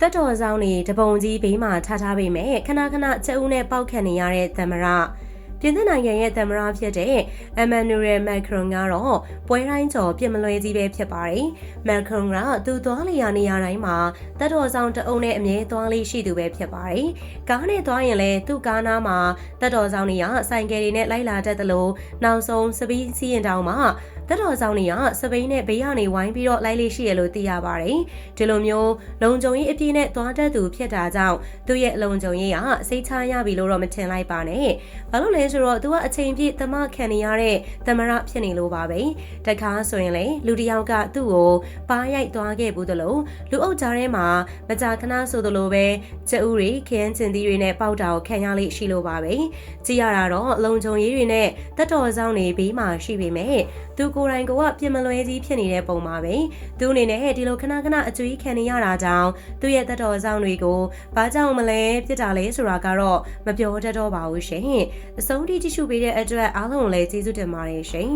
တက်တော်ဆောင်နေတပုံကြီးဘေးမှာထားထားပေမဲ့ခဏခဏချက်ဦးနဲ့ပေါက်ခတ်နေရတဲ့သမရ ပြင်သစ်နိုင်ငံရဲ့သမရဖြစ်တဲ့အမန်နူရယ်မက်ခရွန်ကတော့ပွဲတိုင်းကျော်ပြစ်မလွဲကြီးပဲဖြစ်ပါတယ်။မက်ခရွန်ကသူသွားလျာနေရာတိုင်းမှာတက်တော်ဆောင်တအုပ်နဲ့အမြဲသွားလေးရှိသူပဲဖြစ်ပါတယ်။ကားနဲ့သွားရင်လည်းသူ့ကားနားမှာတက်တော်ဆောင်တွေကဆိုင်ကယ်တွေနဲ့လိုက်လာတတ်တယ်လို့နောက်ဆုံးစပီးစီးရင်တောင်မှာတက်တော်ဆောင်တွေကစပိန်နဲ့ဘေးကနေဝိုင်းပြီးတော့လိုက်လေးရှိရလို့သိရပါတယ်။ဒီလိုမျိုးလုံခြုံရေးအပြည့်နဲ့သွားတတ်သူဖြစ်တာကြောင့်သူ့ရဲ့လုံခြုံရေးကစိတ်ချရပြီလို့တော့မထင်လိုက်ပါနဲ့။ဘာလို့လဲဆိုတော့သူကအချိန်ပြည့်သမခံနေရတဲ့သမရဖြစ်နေလို့ပါပဲ။တခါဆိုရင်လေလူတစ်ယောက်ကသူ့ကိုပါရိုက်သွားခဲ့ဘူးသလိုလူအုပ်ကြားထဲမှာမကြာခဏဆိုသလိုပဲကျအူတွေခင်းကျင်သီးတွေနဲ့ပေါက်တာကိုခံရလိမ့်ရှိလို့ပါပဲ။ကြည့်ရတာတော့လုံခြုံရေးတွေနဲ့တက်တော်ဆောင်တွေဘေးမှာရှိပေမဲ့သူကိုယ်တိုင်ကပြင်မလွဲကြီးဖြစ်နေတဲ့ပုံပါပဲသူအနေနဲ့ဒီလိုခဏခဏအကျွေးခံနေရတာကြောင့်သူ့ရဲ့တက်တော်ဆောင်တွေကိုဘာကြောင့်မလဲပြစ်တာလဲဆိုတာကတော့မပြောတတ်တော့ပါဘူးရှင်အဆုံးထိကြည့်ရှုပေးတဲ့အတွက်အားလုံးလည်းကျေးဇူးတင်ပါတယ်ရှင်